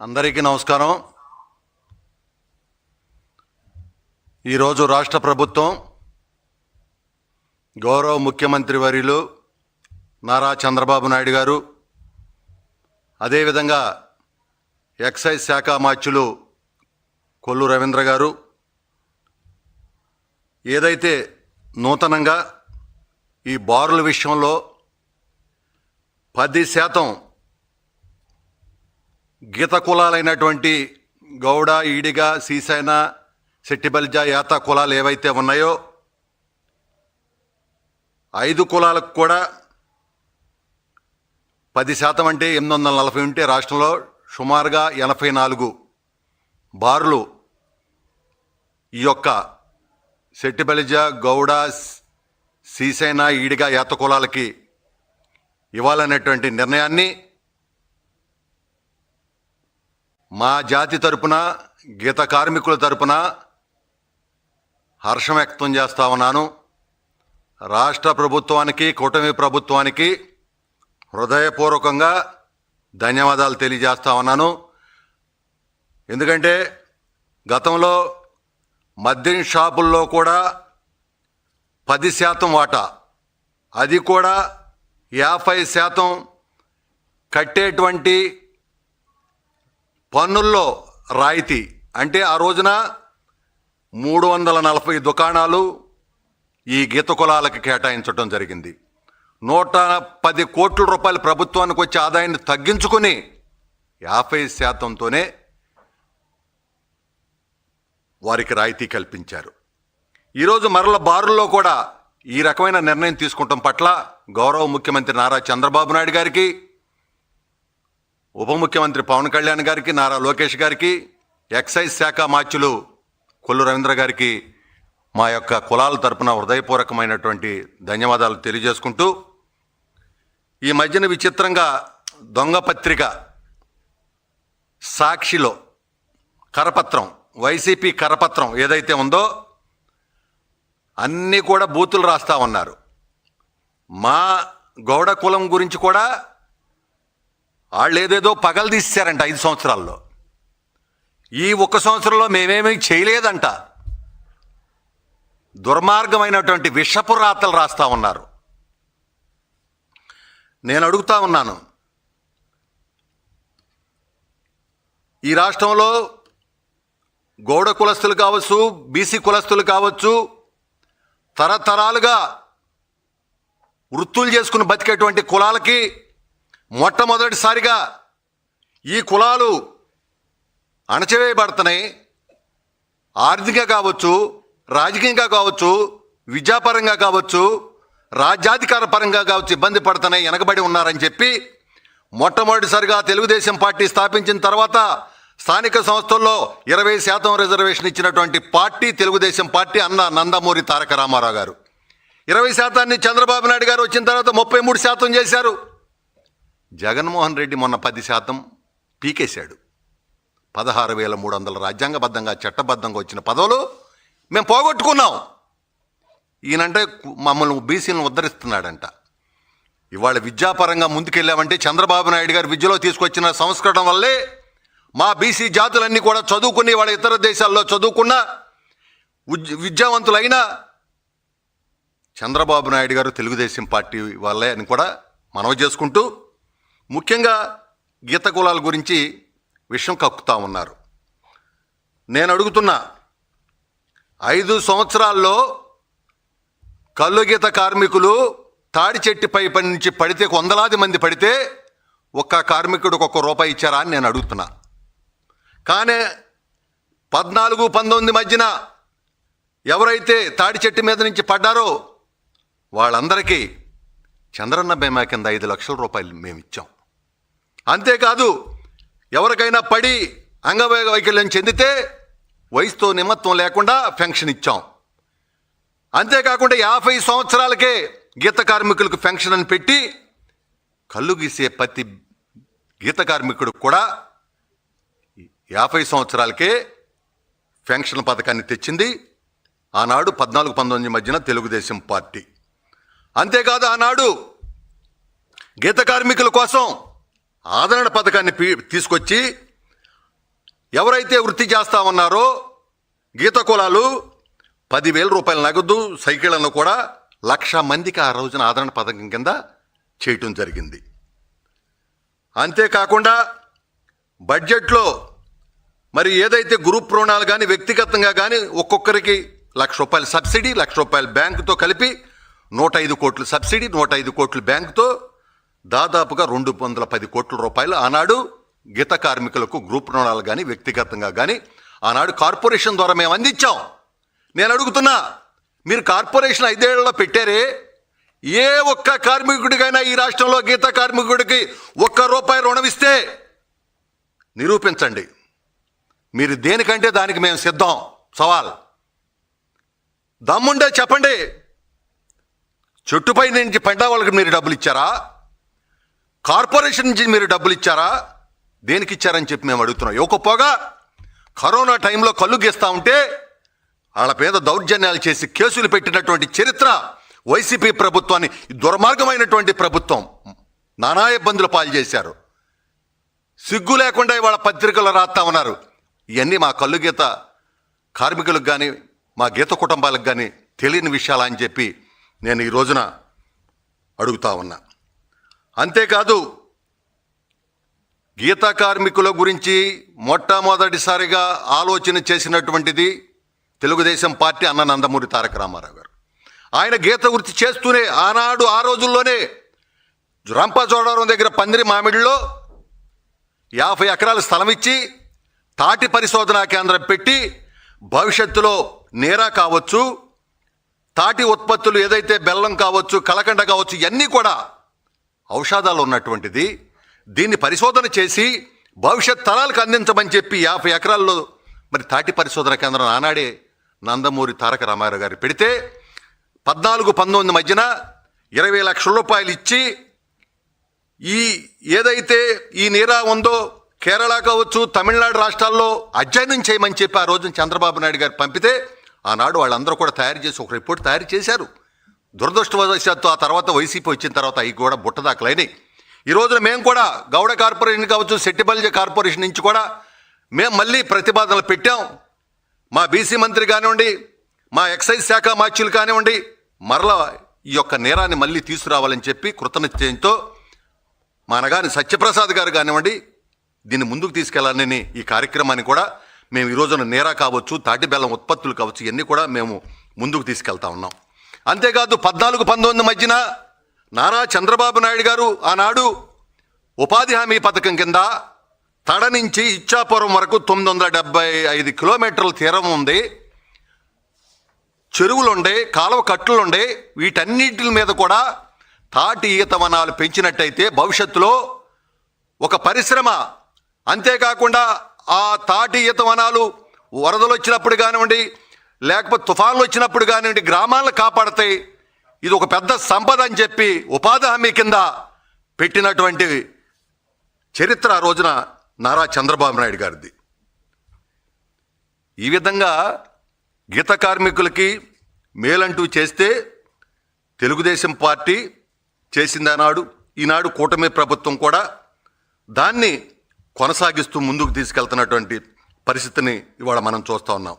అందరికీ నమస్కారం. ఈరోజు రాష్ట్ర ప్రభుత్వం గౌరవ ముఖ్యమంత్రి వర్యులు నారా చంద్రబాబు నాయుడు గారు అదేవిధంగా ఎక్సైజ్ శాఖ మాచ్యులు కొల్లు రవీంద్ర గారు ఏదైతే నూతనంగా ఈ బారుల విషయంలో పది శాతం గీత కులాలైనటువంటి గౌడ ఈడిగ సీసైన శెట్టిబల్జ యాత కులాలు ఏవైతే ఉన్నాయో ఐదు కులాలకు కూడా పది శాతం అంటే ఎనిమిది వందల నలభై ఉంటే రాష్ట్రంలో సుమారుగా ఎనభై నాలుగు బారులు ఈ యొక్క శెట్టిబలిజ గౌడ సీసైన ఈడిగ యాత కులాలకి ఇవ్వాలనేటువంటి నిర్ణయాన్ని మా జాతి తరపున గీత కార్మికుల తరపున హర్షం వ్యక్తం చేస్తా ఉన్నాను. రాష్ట్ర ప్రభుత్వానికి కూటమి ప్రభుత్వానికి హృదయపూర్వకంగా ధన్యవాదాలు తెలియజేస్తా ఉన్నాను. ఎందుకంటే గతంలో మద్యం షాపుల్లో కూడా పది శాతం వాటా. అది కూడా యాభై శాతం కట్టేటువంటి పన్నుల్లో రాయితీ. అంటే ఆ రోజున మూడు వందల నలభై దుకాణాలు ఈ గీత కులాలకు కేటాయించడం జరిగింది. నూట పది కోట్ల రూపాయల ప్రభుత్వానికి వచ్చే ఆదాయాన్ని తగ్గించుకుని యాభై శాతంతోనే వారికి రాయితీ కల్పించారు. ఈరోజు మరల బారుల్లో కూడా ఈ రకమైన నిర్ణయం తీసుకుంటాం పట్ల గౌరవ ముఖ్యమంత్రి నారా చంద్రబాబు నాయుడు గారికి ఉప ముఖ్యమంత్రి పవన్ కళ్యాణ్ గారికి నారా లోకేష్ గారికి ఎక్సైజ్ శాఖ మాచ్యులు కొల్లు రవీంద్ర గారికి మా యొక్క కులాల తరపున హృదయపూర్వకమైనటువంటి ధన్యవాదాలు తెలియజేసుకుంటూ ఈ మధ్యన విచిత్రంగా దొంగ పత్రిక సాక్షిలో కరపత్రం వైసీపీ కరపత్రం ఏదైతే ఉందో అన్నీ కూడా బూతులు రాస్తా ఉన్నారు. మా గౌడ కులం గురించి కూడా వాళ్ళు ఏదేదో పగలు తీశారంట ఐదు సంవత్సరాల్లో. ఈ ఒక్క సంవత్సరంలో మేమేమీ చేయలేదంట. దుర్మార్గమైనటువంటి విషపు రాతలు రాస్తా ఉన్నారు. నేను అడుగుతా ఉన్నాను. ఈ రాష్ట్రంలో గౌడ కులస్తులు కావచ్చు బీసీ కులస్తులు కావచ్చు తరతరాలుగా వృత్తులు చేసుకుని బతికేటువంటి కులాలకి మొట్టమొదటిసారిగా ఈ కులాలు అణచివేయబడుతున్నాయి. ఆర్థికంగా కావచ్చు రాజకీయంగా కావచ్చు విద్యాపరంగా కావచ్చు రాజ్యాధికార పరంగా కావచ్చు ఇబ్బంది పడుతున్నాయి వెనకబడి ఉన్నారని చెప్పి మొట్టమొదటిసారిగా తెలుగుదేశం పార్టీ స్థాపించిన తర్వాత స్థానిక సంస్థల్లో ఇరవై శాతం రిజర్వేషన్ ఇచ్చినటువంటి పార్టీ తెలుగుదేశం పార్టీ అన్న నందమూరి తారక రామారావు గారు. ఇరవై శాతాన్ని చంద్రబాబు నాయుడు గారు వచ్చిన తర్వాత ముప్పై మూడు శాతం చేశారు. జగన్మోహన్ రెడ్డి మొన్న పది శాతం పీకేశాడు. పదహారు వేల మూడు వందల రాజ్యాంగబద్ధంగా చట్టబద్ధంగా వచ్చిన పదవులు మేము పోగొట్టుకున్నాం. ఈయనంటే మమ్మల్ని బీసీలను ఉద్ధరిస్తున్నాడంట. ఇవాళ విద్యాపరంగా ముందుకెళ్ళామంటే చంద్రబాబు నాయుడు గారు విద్యలో తీసుకొచ్చిన సంస్కరణ వల్లే మా బీసీ జాతులన్నీ కూడా చదువుకుని వాళ్ళ ఇతర దేశాల్లో చదువుకున్న ఉజ్- విద్యావంతులైన చంద్రబాబు నాయుడు గారు తెలుగుదేశం పార్టీ వాళ్ళే అని కూడా మనవి చేసుకుంటూ ముఖ్యంగా గీత కులాల గురించి విషయం కక్కుతా ఉన్నారు. నేను అడుగుతున్నా ఐదు సంవత్సరాల్లో కళ్ళు గీత కార్మికులు తాడి చెట్టుపై పని నుంచి పడితే వందలాది మంది పడితే ఒక్క కార్మికుడికి ఒక్క రూపాయి ఇచ్చారా అని నేను అడుగుతున్నా. కానీ పద్నాలుగు పంతొమ్మిది మధ్యన ఎవరైతే తాడి చెట్టు మీద నుంచి పడ్డారో వాళ్ళందరికీ చంద్రన్న బీమా కింద ఐదు లక్షల రూపాయలు మేము ఇచ్చాం అంతేకాదు ఎవరికైనా పడి అంగవైక వైకల్యం చెందితే వయసుతో నిమత్వం లేకుండా పెన్షన్ ఇచ్చాం. అంతేకాకుండా యాభై సంవత్సరాలకే గీత కార్మికులకు పెన్షన్ అని పెట్టి కళ్ళు గీసే ప్రతి గీత కార్మికుడు కూడా యాభై సంవత్సరాలకే పెన్షన్ పథకాన్ని తెచ్చింది. ఆనాడు పద్నాలుగు పంతొమ్మిది మధ్యన తెలుగుదేశం పార్టీ. అంతేకాదు ఆనాడు గీత కార్మికుల కోసం ఆదరణ పథకాన్ని తీసుకొచ్చి ఎవరైతే వృత్తి చేస్తా ఉన్నారో గీత కులాలు పదివేల రూపాయల నగదు సైకిళ్ళను కూడా లక్ష మందికి ఆ రోజున ఆదరణ పథకం కింద చేయటం జరిగింది. అంతేకాకుండా బడ్జెట్లో మరి ఏదైతే గ్రూప్ రుణాలు కానీ వ్యక్తిగతంగా కానీ ఒక్కొక్కరికి లక్ష రూపాయల సబ్సిడీ లక్ష రూపాయల బ్యాంకుతో కలిపి నూట ఐదు కోట్లు సబ్సిడీ నూట ఐదు కోట్లు బ్యాంకుతో దాదాపుగా రెండు వందల పది కోట్ల రూపాయలు ఆనాడు గీత కార్మికులకు గ్రూప్ రుణాలు కానీ వ్యక్తిగతంగా కానీ ఆనాడు కార్పొరేషన్ ద్వారా మేము అందించాం. నేను అడుగుతున్నా మీరు కార్పొరేషన్ ఐదేళ్ళలో పెట్టారే? ఏ ఒక్క కార్మికుడికైనా ఈ రాష్ట్రంలో గీత కార్మికుడికి ఒక్క రూపాయి రుణం ఇస్తే నిరూపించండి. మీరు దేనికంటే దానికి మేము సిద్ధం? సవాల్. దమ్ముండే చెప్పండి. చెట్టుపై నుంచి పండా వాళ్ళకి మీరు డబ్బులు ఇచ్చారా? కార్పొరేషన్ నుంచి మీరు డబ్బులు ఇచ్చారా? దేనికి ఇచ్చారని చెప్పి మేము అడుగుతున్నాం. ఇవ్వకపోగా కరోనా టైంలో కళ్ళు గీస్తా ఉంటే వాళ్ళ పేద దౌర్జన్యాలు చేసి కేసులు పెట్టినటువంటి చరిత్ర వైసీపీ ప్రభుత్వాన్ని దుర్మార్గమైనటువంటి ప్రభుత్వం నానా ఇబ్బందులు పాలు చేశారు. సిగ్గు లేకుండా ఇవాళ పత్రికలు రాస్తా ఉన్నారు. ఇవన్నీ మా కళ్ళు గీత కార్మికులకు కానీ మా గీత కుటుంబాలకు కానీ తెలియని విషయాలు అని చెప్పి నేను ఈ రోజున అడుగుతా ఉన్నా. అంతేకాదు గీత కార్మికుల గురించి మొట్టమొదటిసారిగా ఆలోచన చేసినటువంటిది తెలుగుదేశం పార్టీ అన్న నందమూరి తారక రామారావు గారు. ఆయన గీత వృత్తి చేస్తూనే ఆనాడు ఆ రోజుల్లోనే రంపచోడవరం దగ్గర పందిరి మామిడిలో యాభై ఎకరాల స్థలం ఇచ్చి తాటి పరిశోధనా కేంద్రం పెట్టి భవిష్యత్తులో నేరా కావచ్చు తాటి ఉత్పత్తులు ఏదైతే బెల్లం కావచ్చు కలకండ కావచ్చు ఇవన్నీ కూడా ఔషధాలు ఉన్నటువంటిది దీన్ని పరిశోధన చేసి భవిష్యత్ తరాలకు అందించమని చెప్పి యాభై ఎకరాల్లో మరి తాటి పరిశోధన కేంద్రం ఆనాడే నందమూరి తారక రామారావు గారు పెడితే పద్నాలుగు పంతొమ్మిది మధ్యన ఇరవై లక్షల రూపాయలు ఇచ్చి ఈ ఏదైతే ఈ నీరా ఉందో కేరళ కావచ్చు తమిళనాడు రాష్ట్రాల్లో అధ్యయనం చేయమని చెప్పి ఆ రోజున చంద్రబాబు నాయుడు గారు పంపితే ఆనాడు వాళ్ళందరూ కూడా తయారు చేసి ఒక రిపోర్ట్ తయారు చేశారు. దురదృష్టవశాత్తు ఆ తర్వాత వైసీపీ వచ్చిన తర్వాత అవి కూడా బుట్టదాఖలైనవి ఈ రోజున మేము కూడా గౌడ కార్పొరేషన్ కావచ్చు సెట్టిబల్జ కార్పొరేషన్ నుంచి కూడా మేము మళ్ళీ ప్రతిపాదనలు పెట్టాం. మా బీసీ మంత్రి కానివ్వండి మా ఎక్సైజ్ శాఖ మార్చులు కానివ్వండి మరలా ఈ యొక్క నేరాన్ని మళ్ళీ తీసుకురావాలని చెప్పి కృతనిశ్చయంతో మా అనగాని సత్యప్రసాద్ గారు కానివ్వండి దీన్ని ముందుకు తీసుకెళ్ళాలని ఈ కార్యక్రమాన్ని కూడా మేము ఈ రోజున నేరా కావచ్చు తాటి బెల్లం ఉత్పత్తులు కావచ్చు ఇవన్నీ కూడా మేము ముందుకు తీసుకెళ్తా ఉన్నాం. అంతేకాదు పద్నాలుగు పంతొమ్మిది మధ్యన నారా చంద్రబాబు నాయుడు గారు ఆనాడు ఉపాధి హామీ పథకం కింద తడ నుంచి ఇచ్చాపురం వరకు తొమ్మిది వందల డెబ్బై ఐదు కిలోమీటర్ల తీరం ఉంది. చెరువులుండే కాలువ కట్టులుండే వీటన్నిటి మీద కూడా తాటి ఈత వనాలు పెంచినట్టయితే భవిష్యత్తులో ఒక పరిశ్రమ. అంతేకాకుండా ఆ తాటి ఈత వనాలు వరదలు వచ్చినప్పుడు కానివ్వండి లేకపోతే తుఫాన్లు వచ్చినప్పుడు కానివ్వండి గ్రామాలను కాపాడతాయి ఇది ఒక పెద్ద సంపద అని చెప్పి ఉపాధి హామీ కింద పెట్టినటువంటి చరిత్ర ఆ రోజున నారా చంద్రబాబు నాయుడు గారిది. ఈ విధంగా గీత కార్మికులకి మేలంటూ చేస్తే తెలుగుదేశం పార్టీ చేసింది ఆనాడు. ఈనాడు కూటమి ప్రభుత్వం కూడా దాన్ని కొనసాగిస్తూ ముందుకు తీసుకెళ్తున్నటువంటి పరిస్థితిని ఇవాళ మనం చూస్తూ ఉన్నాం.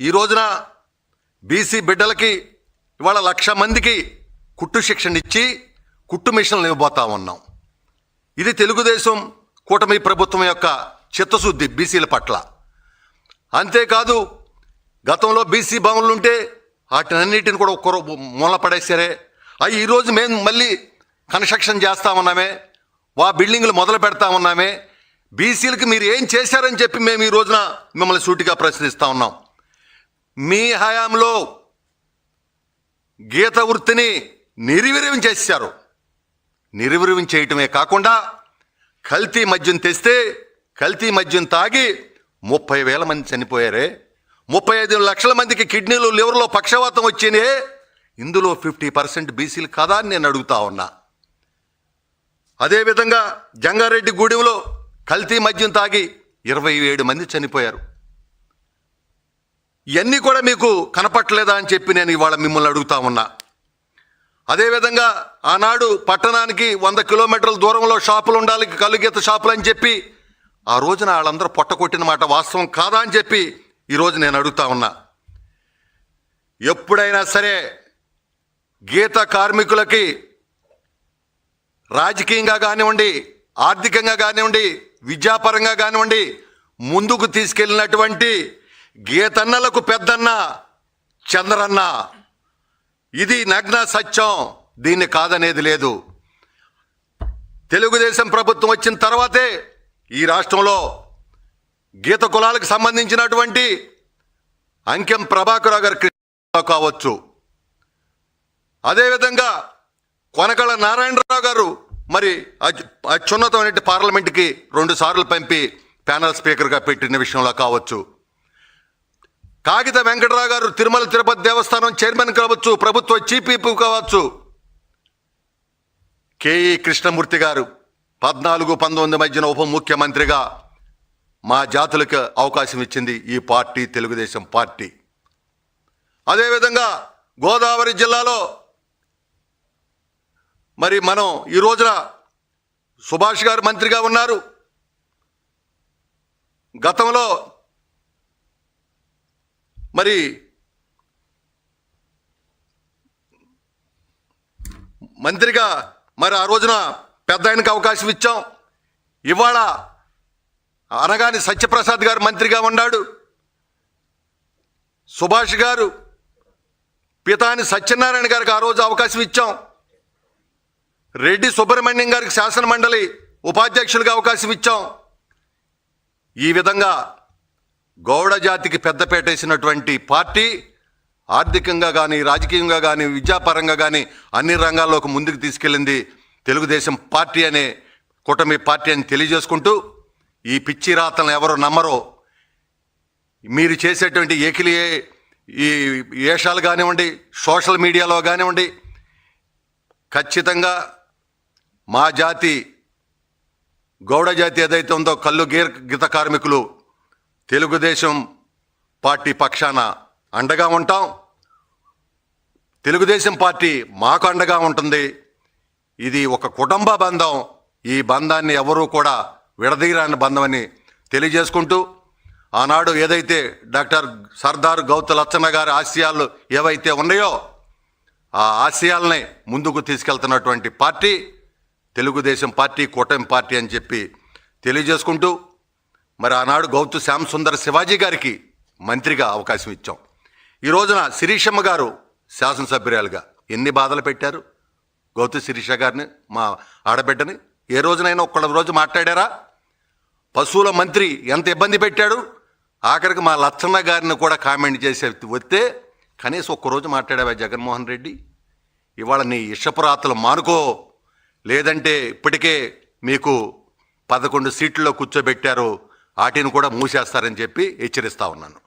ఈ రోజున బీసీ బిడ్డలకి ఇవాళ లక్ష మందికి కుట్టు శిక్షణ ఇచ్చి కుట్టు మిషన్లు ఇవ్వబోతా ఉన్నాం. ఇది తెలుగుదేశం కూటమి ప్రభుత్వం యొక్క చిత్తశుద్ధి బీసీల పట్ల. అంతేకాదు గతంలో బీసీ భవన్లు ఉంటే వాటినన్నిటిని కూడా ఒక్కరు మూల పడేసారే అవి ఈరోజు మేము మళ్ళీ కన్స్ట్రక్షన్ చేస్తా ఉన్నామే వా బిల్డింగ్లు మొదలు పెడతా ఉన్నామే. బీసీలకి మీరు ఏం చేశారని చెప్పి మేము ఈ రోజున మిమ్మల్ని సూటిగా ప్రశ్నిస్తూ ఉన్నాం. మీ హయాంలో గీత వృత్తిని నిర్వీర్యం చేశారు. నిర్వీర్యం చేయటమే కాకుండా కల్తీ మద్యం తెస్తే కల్తీ మద్యం తాగి ముప్పై వేల మంది చనిపోయారే. ముప్పై ఐదు లక్షల మందికి కిడ్నీలు లివర్లో పక్షవాతం వచ్చినాయే ఇందులో ఫిఫ్టీ పర్సెంట్ బీసీలు కదా అని నేను అడుగుతా ఉన్నా. అదేవిధంగా జంగారెడ్డి గూడెంలో కల్తీ మద్యం తాగి ఇరవై ఏడు మంది చనిపోయారు. ఇవన్నీ కూడా మీకు కనపట్టలేదా అని చెప్పి నేను ఇవాళ మిమ్మల్ని అడుగుతా ఉన్నా. అదేవిధంగా ఆనాడు పట్టణానికి వంద కిలోమీటర్ల దూరంలో షాపులు ఉండాలి కలుగీత షాపులు అని చెప్పి ఆ రోజున వాళ్ళందరూ పొట్టకొట్టిన మాట వాస్తవం కాదా అని చెప్పి ఈరోజు నేను అడుగుతా ఉన్నా. ఎప్పుడైనా సరే గీత కార్మికులకి రాజకీయంగా కానివ్వండి ఆర్థికంగా కానివ్వండి విద్యాపరంగా కానివ్వండి ముందుకు తీసుకెళ్ళినటువంటి గీతన్నలకు పెద్దన్న చంద్రన్న. ఇది నగ్న సత్యం. దీన్ని కాదనేది లేదు. తెలుగుదేశం ప్రభుత్వం వచ్చిన తర్వాతే ఈ రాష్ట్రంలో గీత కులాలకు సంబంధించినటువంటి అంకెం ప్రభాకర్ గారి కావచ్చు. అదేవిధంగా కొనకళ్ళ నారాయణరావు గారు మరి అత్యున్నతమైన పార్లమెంట్కి రెండు సార్లు పంపి ప్యానల్ స్పీకర్గా పెట్టిన విషయంలో కావచ్చు. కాగిత వెంకటరావు గారు తిరుమల తిరుపతి దేవస్థానం చైర్మన్ కావచ్చు ప్రభుత్వ చీఫ్ కావచ్చు. కేఈ కృష్ణమూర్తి గారు పద్నాలుగు పంతొమ్మిది మధ్యన ఉప ముఖ్యమంత్రిగా మా జాతులకు అవకాశం ఇచ్చింది ఈ పార్టీ తెలుగుదేశం పార్టీ. అదేవిధంగా గోదావరి జిల్లాలో మరి మనం ఈ రోజున సుభాష్ గారు మంత్రిగా ఉన్నారు. గతంలో మరి మంత్రిగా మరి ఆ రోజున పెద్ద ఆయనకు అవకాశం ఇచ్చాం. ఇవాళ అనగాని సత్యప్రసాద్ గారు మంత్రిగా ఉన్నాడు. సుభాష్ గారు పితాని సత్యనారాయణ గారికి ఆ రోజు అవకాశం ఇచ్చాం. రెడ్డి సుబ్రహ్మణ్యం గారికి శాసన మండలి ఉపాధ్యక్షులుగా అవకాశం ఇచ్చాం. ఈ విధంగా గౌడ జాతికి పెద్దపేట వేసినటువంటి పార్టీ ఆర్థికంగా కానీ రాజకీయంగా కానీ విద్యాపరంగా కానీ అన్ని రంగాల్లోకి ముందుకు తీసుకెళ్ళింది తెలుగుదేశం పార్టీ అనే కూటమి పార్టీ అని తెలియజేసుకుంటూ ఈ పిచ్చి రాతలను ఎవరు నమ్మరో మీరు చేసేటువంటి ఏకిలి ఈ వేషాలు కానివ్వండి సోషల్ మీడియాలో కానివ్వండి ఖచ్చితంగా మా జాతి గౌడ జాతి ఏదైతే ఉందో కళ్ళు గీర్ గీత కార్మికులు తెలుగుదేశం పార్టీ పక్షాన అండగా ఉంటాం. తెలుగుదేశం పార్టీ మాకు అండగా ఉంటుంది. ఇది ఒక కుటుంబ బంధం. ఈ బంధాన్ని ఎవరూ కూడా విడదీరాని బంధం అని తెలియజేసుకుంటూ ఆనాడు ఏదైతే డాక్టర్ సర్దార్ గౌత లచ్చన్న గారి ఆశయాలు ఏవైతే ఉన్నాయో ఆ ఆశయాలనే ముందుకు తీసుకెళ్తున్నటువంటి పార్టీ తెలుగుదేశం పార్టీ కూటమి పార్టీ అని చెప్పి తెలియజేసుకుంటూ మరి ఆనాడు గౌతు శ్యామ్ సుందర్ శివాజీ గారికి మంత్రిగా అవకాశం ఇచ్చాం. ఈ రోజున శిరీషమ్మ గారు శాసనసభ్యురాలుగా ఎన్ని బాధలు పెట్టారు? గౌతు శిరీష గారిని మా ఆడబిడ్డని ఏ రోజునైనా ఒక్క రోజు మాట్లాడారా? పశువుల మంత్రి ఎంత ఇబ్బంది పెట్టాడు? ఆఖరికి మా లచ్చన్న గారిని కూడా కామెంట్ చేసే వస్తే కనీసం ఒక్కరోజు మాట్లాడావా జగన్మోహన్ రెడ్డి? ఇవాళ నీ ఇషపురాతలు మానుకో. లేదంటే ఇప్పటికే మీకు పదకొండు సీట్లలో కూర్చోబెట్టారు వాటిని కూడా మూసేస్తారని చెప్పి హెచ్చరిస్తా ఉన్నాను.